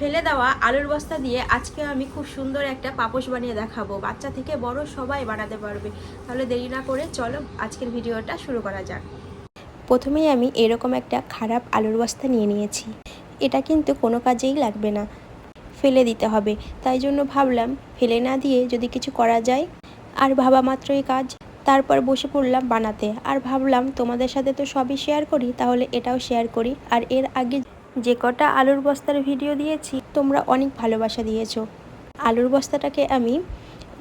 ফেলে দেওয়া আলুর বস্তা দিয়ে আজকে আমি খুব সুন্দর একটা পাপোশ বানিয়ে দেখাবো। বাচ্চা থেকে বড় সবাই বানাতে পারবে। তাহলে দেরি না করে চলো আজকের ভিডিওটা শুরু করা যাক। প্রথমেই আমি এরকম একটা খারাপ আলুর বস্তা নিয়ে নিয়েছি। এটা কিন্তু কোনো কাজেই লাগবে না। ফেলে দিতে হবে। তাই জন্য ভাবলাম, ফেলে না দিয়ে যদি কিছু করা যায়, আর ভাবা মাত্রই কাজ। তারপর বসে পড়লাম বানাতে। আর ভাবলাম, তোমাদের সাথে তো সবই শেয়ার করি, তাহলে এটাও শেয়ার করি। আর এর আগে যে কটা আলুর বস্তার ভিডিও দিয়েছি, তোমরা অনেক ভালোবাসা দিয়েছ। আলুর বস্তাটাকে আমি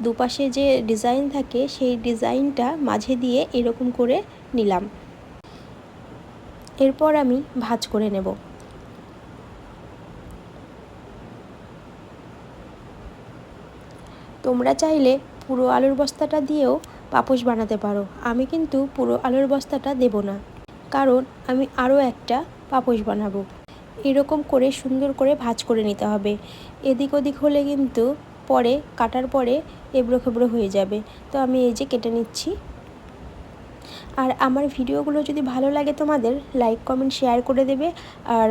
দুপাশে যে ডিজাইন থাকে, সেই ডিজাইনটা মাঝে দিয়ে এরকম করে নিলাম। এরপর আমি ভাঁজ করে নেব। তোমরা চাইলে পুরো আলুর বস্তাটা দিয়েও পাপোশ বানাতে পারো। আমি কিন্তু পুরো আলুর বস্তাটা দেব না। কারণ আমি আরও একটা পাপোশ বানাবো। এরকম করে সুন্দর করে ভাঁজ করে নিতে হবে। এদিক ওদিক হলে কিন্তু পরে, কাটার পরে এবড়ো খেবড়ো হয়ে যাবে। তো আমি এই যে কেটে নিচ্ছি। আর আমার ভিডিওগুলো যদি ভালো লাগে তোমাদের লাইক কমেন্ট শেয়ার করে দেবে। আর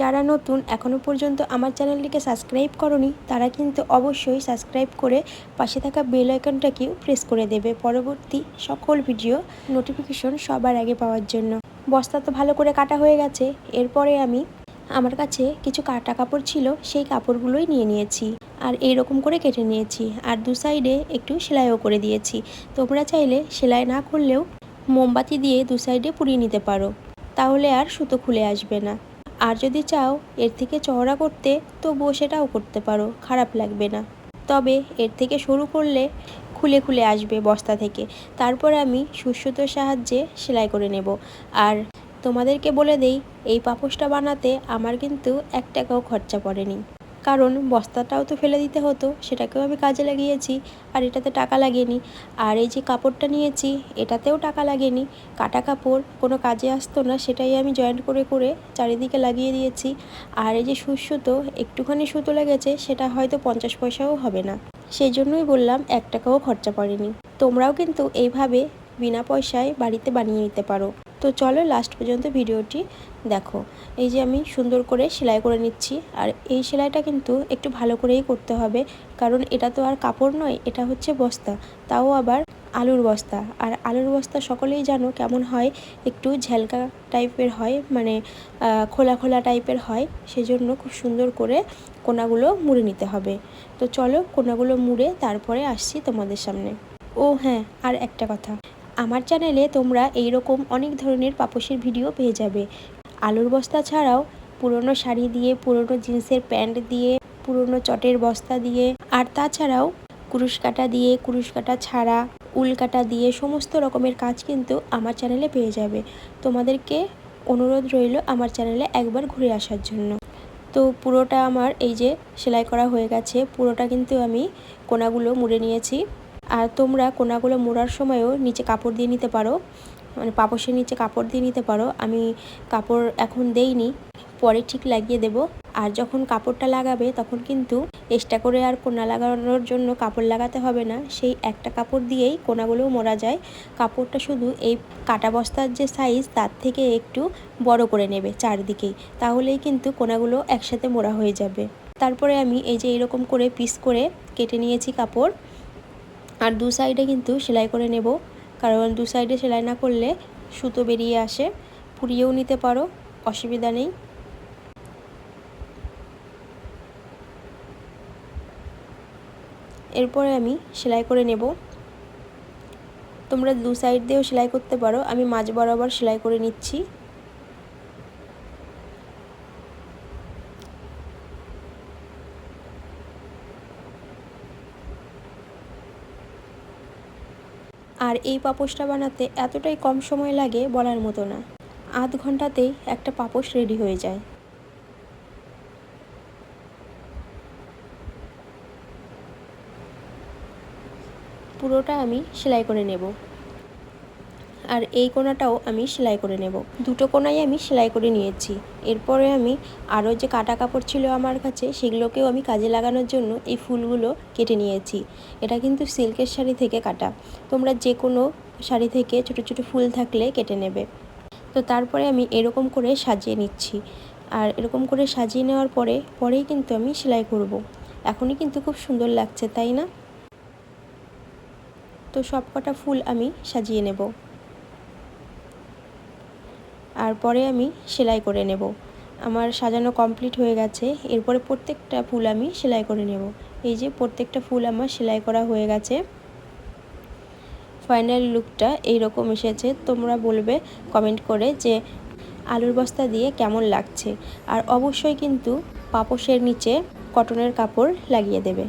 যারা নতুন এখনও পর্যন্ত আমার চ্যানেলটিকে সাবস্ক্রাইব করনি, তারা কিন্তু অবশ্যই সাবস্ক্রাইব করে পাশে থাকা বেল আইকনটাকেও প্রেস করে দেবে পরবর্তী সকল ভিডিও নোটিফিকেশন সবার আগে পাওয়ার জন্য। বস্তা তো ভালো করে কাটা হয়ে গেছে। এরপরে আমি আমার কাছে কিছু কাটা কাপড় ছিল, সেই কাপড়গুলোই নিয়ে নিয়েছি। আর এইরকম করে কেটে নিয়েছি, আর দু সাইডে একটু সেলাইও করে দিয়েছি। তোমরা চাইলে সেলাই না করলেও মোমবাতি দিয়ে দু সাইডে পুড়িয়ে নিতে পারো। তাহলে আর সুতো খুলে আসবে না। আর যদি চাও এর থেকে চওড়া করতে, তবুও সেটাও করতে পারো, খারাপ লাগবে না। তবে এর থেকে শুরু করলে খুলে খুলে আসবে বস্তা থেকে। তারপর আমি সুসুতোর সাহায্যে সেলাই করে নেব। আর তোমাদেরকে বলে দেই, এই পাপোশটা বানাতে আমার কিন্তু এক টাকাও খরচা পড়েনি। কারণ বস্তাটাও তো ফেলে দিতে হতো, সেটাকেও আমি কাজে লাগিয়েছি, আর এটাতে টাকা লাগেনি। আর এই যে কাপড়টা নিয়েছি, এটাতেও টাকা লাগেনি। কাটা কাপড় কোনো কাজে আসতো না, সেটাই আমি জয়েন্ট করে করে চারিদিকে লাগিয়ে দিয়েছি। আর এই যে সুসুতো, একটুখানি সুতো লেগেছে, সেটা হয়তো পঞ্চাশ পয়সাও হবে না। সেই জন্যই বললাম, এক টাকাও খরচা পড়েনি। তোমরাও কিন্তু এইভাবে বিনা পয়সায় বাড়িতে বানিয়ে নিতে পারো। তো চলো লাস্ট পর্যন্ত ভিডিওটি দেখো। এই যে আমি সুন্দর করে সেলাই করে নিচ্ছি। আর এই সেলাইটা কিন্তু একটু ভালো করেই করতে হবে। কারণ এটা তো আর কাপড় নয়, এটা হচ্ছে বস্তা। তাও আবার আলুর বস্তা। আর আলুর বস্তা সকলেই জানো কেমন হয়? একটু ঝালকা টাইপের হয় মানে খোলা খোলা টাইপের হয়। সেজন্য খুব সুন্দর করে কোনাগুলো মুড়ে নিতে হবে। তো চলো কোনাগুলো মুড়ে তারপরে আসছি তোমাদের সামনে। ও হ্যাঁ আর একটা কথা। আমার চ্যানেলে তোমরা এই রকম অনেক ধরনের পাপোশের ভিডিও পেয়ে যাবে। আলুর বস্তা ছাড়াও পুরনো শাড়ি দিয়ে, পুরনো জিন্সের প্যান্ট দিয়ে, পুরনো চটের বস্তা দিয়ে, আর তাছাড়াও কুরুশ কাটা দিয়ে, কুরুশ কাটা ছাড়া, উল কাটা দিয়ে সমস্ত রকমের কাজ কিন্তু আমার চ্যানেলে পেয়ে যাবে। তোমাদেরকে অনুরোধ রইল আমার চ্যানেলে একবার ঘুরে আসার জন্য। তো পুরোটা আমার এই যে সেলাই করা হয়ে গেছে, পুরোটা কিন্তু আমি কোনাগুলো মুড়ে নিয়েছি। আর তোমরা কোনাগুলো মোড়ার সময়ও নিচে কাপড় দিয়ে নিতে পারো। মানে পাপসের নিচে কাপড় দিয়ে নিতে পারো। আমি কাপড় এখন দেইনি, পরে ঠিক লাগিয়ে দেব। আর যখন কাপড়টা লাগাবে, তখন কিন্তু এক্সট্রা করে আর কোনা লাগানোর জন্য কাপড় লাগাতে হবে না। সেই একটা কাপড় দিয়েই কোনাগুলোও মোড়া যায়। কাপড়টা শুধু এই কাটা বস্তার যে সাইজ তার থেকে একটু বড় করে নেবে চারদিকেই তাহলেই কিন্তু কোনাগুলো একসাথে মোড়া হয়ে যাবে। তারপরে আমি এই যে এরকম করে পিস করে কেটে নিয়েছি কাপড়। আর দু সাইডে কিন্তু সেলাই করে নেব। কারণ দু সাইডে সেলাই না করলে সুতো বেরিয়ে আসে। পুড়িয়েও নিতে পারো, অসুবিধা নেই। এরপরে আমি সেলাই করে নেব। তোমরা দু সাইড দিয়েও সেলাই করতে পারো। আমি মাঝ বরাবর সেলাই করে নিচ্ছি। আর এই পাপোশটা বানাতে এতটাই কম সময় লাগে বলার মতো না। আধ ঘন্টাতেই একটা পাপোশ রেডি হয়ে যায়। পুরোটা আমি সেলাই করে নেব। আর এই কোনাটাও আমি সেলাই করে নেব। দুটো কোনাই আমি সেলাই করে নিয়েছি। এরপরে আমি আরও যে কাটা কাপড় ছিল আমার কাছে, সেগুলোকেও আমি কাজে লাগানোর জন্য এই ফুলগুলো কেটে নিয়েছি। এটা কিন্তু সিল্কের শাড়ি থেকে কাটা। তোমরা যে কোনো শাড়ি থেকে ছোটো ছোটো ফুল থাকলে কেটে নেবে। তো তারপরে আমি এরকম করে সাজিয়ে নিচ্ছি। আর এরকম করে সাজিয়ে নেওয়ার পরে, পরেই কিন্তু আমি সেলাই করব। এখনই কিন্তু খুব সুন্দর লাগছে, তাই না? তো সব কটা ফুল আমি সাজিয়ে নেব। আর পরে আমি সেলাই করে নেব। আমার সাজানো কমপ্লিট হয়ে গেছে। এরপরে প্রত্যেকটা ফুল আমি সেলাই করে নেব। এই যে প্রত্যেকটা ফুল আমার সেলাই করা হয়ে গেছে। ফাইনাল লুকটা এইরকম এসেছে। তোমরা বলবে, কমেন্ট করে যে আলুর বস্তা দিয়ে কেমন লাগছে। আর অবশ্যই কিন্তু পাপোশের নিচে কটনের কাপড় লাগিয়ে দেবে।